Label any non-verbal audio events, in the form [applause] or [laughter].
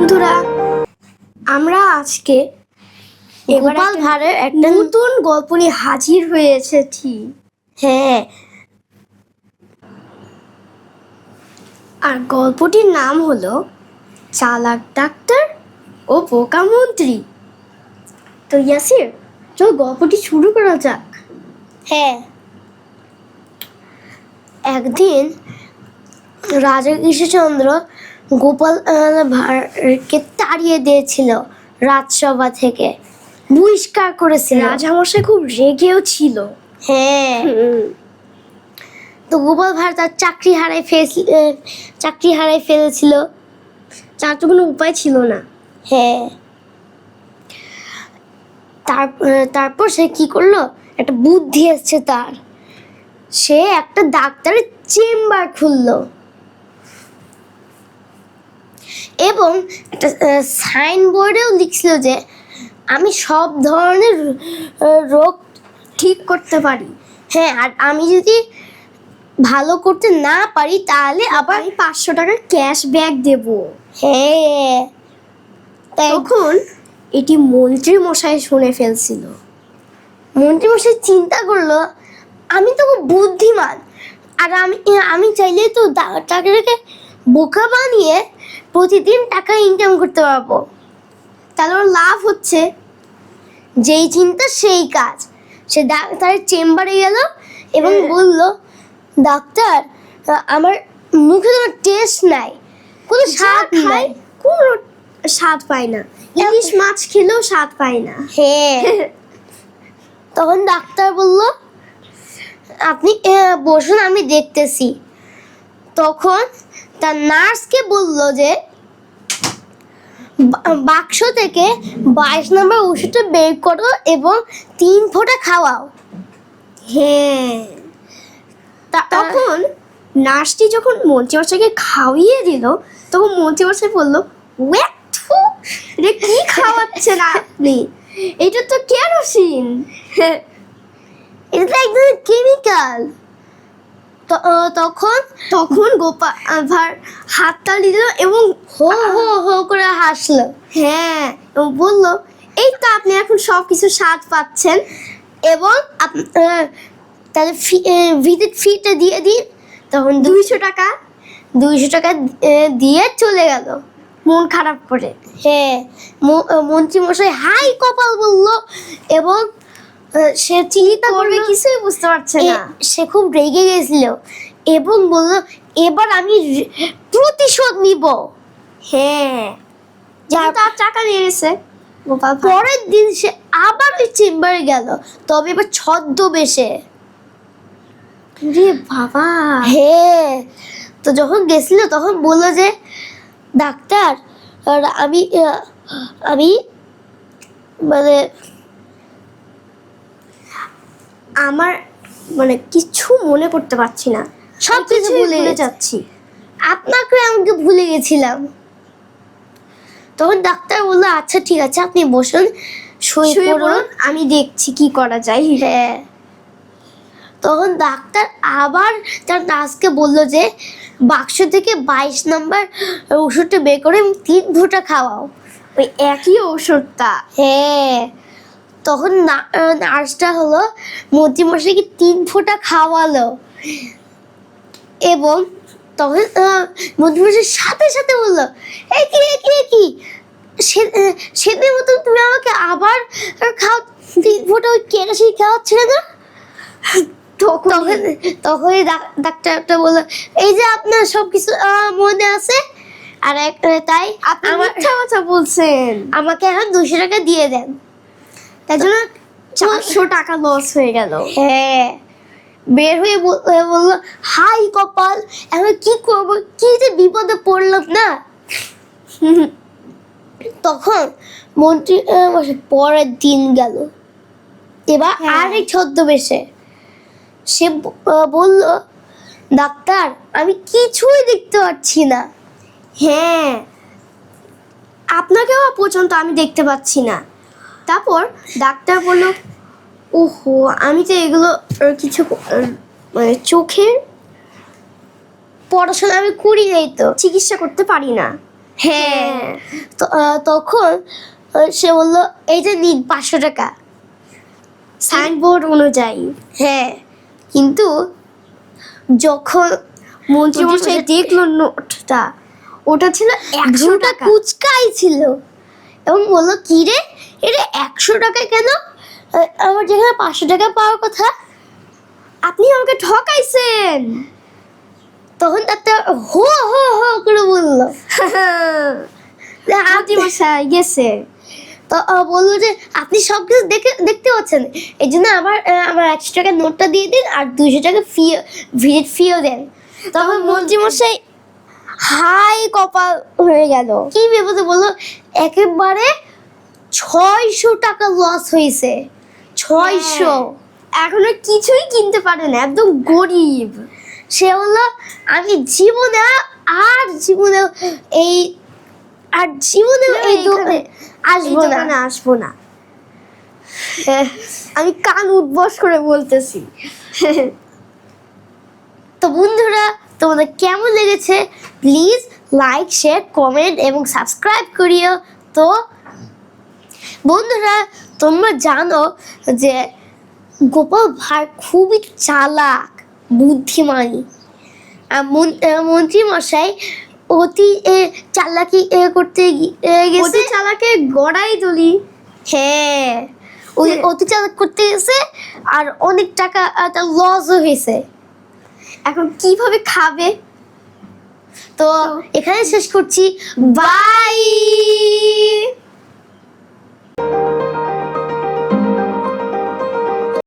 বন্ধুরা আমরা আজকে গোপাল ভাঁড়ের একটা নতুন গল্প নিয়ে হাজির হয়ে এসেছি হ্যাঁ। আর গল্পটির নাম হলো চালাক ডাক্তার ও বোকা মন্ত্রী তো ইয়াসির চল গল্পটি শুরু করা যাক। হ্যাঁ। একদিন রাজা কৃষ্ণচন্দ্র গোপাল ভাঁড়কে তাড়িয়ে দিয়েছিল রাজসভা থেকে। বহিষ্কার করেছিল। রাজামশাই খুব রেগেও ছিল। হ্যাঁ। তো গোপাল ভাঁড় তার চাকরি হারাই ফেল চাকরি হারাই ফেলেছিল। তার তো কোনো উপায় ছিল না। হ্যাঁ। তার তারপর সে কি করল? একটা বুদ্ধি এসছে তার। সে একটা ডাক্তারের চেম্বার খুললো। এবং সাইনবোর্ডেও লিখছিল যে আমি সব ধরনের রোগ ঠিক করতে পারি। হ্যাঁ আর আমি যদি ভালো করতে না পারি তাহলে আবার আমি পাঁচশো টাকার ক্যাশ ব্যাক দেবো। হ্যাঁ। তখন এটি মন্ত্রী মশাই শুনে ফেলছিল। মন্ত্রীমশাই চিন্তা করল আমি তো খুব বুদ্ধিমান আর আমি আমি চাইলে তো টাকাটাকে বোকা বানিয়ে প্রতিদিন টাকা ইনকাম করতে পারব। তাহলে ওর লাভ হচ্ছে যেই চিন্তা সেই কাজ। সে ডাক্তারের চেম্বারে গেল এবং হ্যাঁ। বলল ডাক্তার আমার মুখে তো টেস্ট নাই। কোনো স্বাদ নাই। কোনো স্বাদ পায় না। ইলিশ মাছ খেলেও স্বাদ পায় না। হ্যাঁ। [laughs] তখন ডাক্তার বলল আপনি বসুন আমি দেখতেছি। তখন তার নার্সকে বলল যে বাক্স থেকে বাইশ নম্বর ওষুধটা বের করো এবং তিন ফোঁটা খাওয়াও। হ্যাঁ। তা- তখন নার্সটি যখন মন্ত্রীমশাইকে খাওয়িয়ে দিল তখন মন্ত্রীমশাই বলল "ওয়াক, থু, রে কি খাওয়াচ্ছেন আপনি? এটা তো কেরোসিন। এটা তো একদম কেমিক্যাল তখন? তখন গোপাল ভার হাততালি দিল এবং হো হো হো করে হাসলো। হ্যাঁ। এবং বলল এই তো আপনি এখন সব কিছু স্বাদ পাচ্ছেন এবং তাহলে ফি- ভিজিট ফিটা দিয়ে দিন। তখন দুইশো টাকা। দুইশো টাকা দিয়ে চলে গেল। মন খারাপ করে। হ্যাঁ। ম- আহ, মন্ত্রীমশাই হাই কপাল বলল এবং সে চিন্তা করবে কিছুই বুঝতে পারছে না। সে খুব রেগে গেছিল এবং বলল এবার আমি প্রতিশোধ নিব। হ্যাঁ। তার টাকা নিয়ে গেছে। পরের দিন সে আবার ওই চেম্বারে গেল তবে এবার ছদ্মবেশে। রে বাবা। হ্যাঁ। তো যখন গেছিল তখন বলল যে ডাক্তার আর আমি আমি মানে আমার মানে কিছু মনে করতে পারছি না। সব কিছু ভুলে যাচ্ছি। আপনাকে আমাকে ভুলে গেছিলাম। তখন ডাক্তার বলল আচ্ছা ঠিক আছে আপনি বসুন শুয়ে পড়ুন আমি দেখছি কি করা যায়। হ্যাঁ। তখন ডাক্তার আবার তার নার্সকে বলল যে বাক্স থেকে বাইশ নম্বর ওষুধটা বের করে তিন ফোঁটা খাওয়াও। ওই একই ওষুধটা? হ্যাঁ। তখন না- নার্সটা হলো মন্ত্রীমশাইকে তিন ফোঁটা খাওয়ালো। এবং তখন আহ, মন্ত্রীমশাই সাথে সাথে বলল এই কি এ কি এ কি? সেদিনের মতন তুমি আমাকে আবার খাও তিন ফোঁটা ওই কেরাসিন খাওয়াচ্ছিলে না? তখন তখন তখনই ডাক- ডাক্তারটা বলল এই যে আপনার সব কিছু মনে আছে? আর এক তাই আপনি আমার মিথ্যা কথা বলছেন। আমাকে এখন দুশো টাকা দিয়ে দেন। তাই জন্য চারশো টাকা লস হয়ে গেল। হ্যাঁ। বের হয়ে বলল হাই কপাল এখন কি করব? কি যে বিপদে পড়লাম না? তখন মন্ত্রী পরের দিন গেল। এবার হ্যাঁ। আরেক ছদ্মবেশে সে বলল ডাক্তার আমি কিছুই দেখতে পাচ্ছি না। হ্যাঁ। আপনাকেও পর্যন্ত আমি দেখতে পাচ্ছি না। তারপর ডাক্তার বলল ওহো আমি তো এগুলো কিছু মানে চোখের পড়াশোনা আমি করি নাই তো চিকিৎসা করতে পারি না। হ্যাঁ। তো তখন সে বলল এই যে নিন পাঁচশো টাকা। সাইনবোর্ড অনুযায়ী। হ্যাঁ কিন্তু যখন মন্ত্রী মশাই দেখল নোটটা ওটা ছিল একশো ভুলটা টাকা। কুচকাই ছিল। এবং বলল কি রে? এটা একশো টাকা কেন? আমার যেখানে পাঁচশো টাকা পাওয়ার কথা। আপনি আমাকে ঠকাইছেন। তখন ডাক্তার হো হো হো করে বলল। [laughs] মশাই গেছে। তো বলল যে আপনি সব কিছু দেখে দেখতে পাচ্ছেন। এই জন্য আবার আমার একশো টাকার নোটটা দিয়ে দিন আর দুশো টাকা ফি ভিজিট ফিও দেন। তখন মন্ত্রী মশাই হাই কপাল হয়ে গেল। কি ভেবে বলল একেবারে ছয়শো টাকা লস হয়েছে। ছয়শো। এখন আর কিছুই কিনতে পারে না একদম গরিব। সে বলল আমি জীবনে আর জীবনে এই আর জীবনে এই আসব না। আসব না। আমি কান উঠবস করে বলতেছি। তো বন্ধুরা তোমাদের কেমন লেগেছে? প্লিজ লাইক শেয়ার কমেন্ট এবং সাবস্ক্রাইব করিও। তো বন্ধুরা তোমরা জানো যে গোপাল ভাঁড় খুবই চালাক বুদ্ধিমানী। মন্ত্রী মশাই অতি এ, চালাকি এ, করতে গি- এ, গেছে। অতি চালাকে গড়াই তুলি। হ্যাঁ ওই হ্যাঁ। অতি চালাক করতে গেছে আর অনেক টাকা লসও হয়েছে। এখন কীভাবে খাবে? তো এখানে শেষ করছি। বাই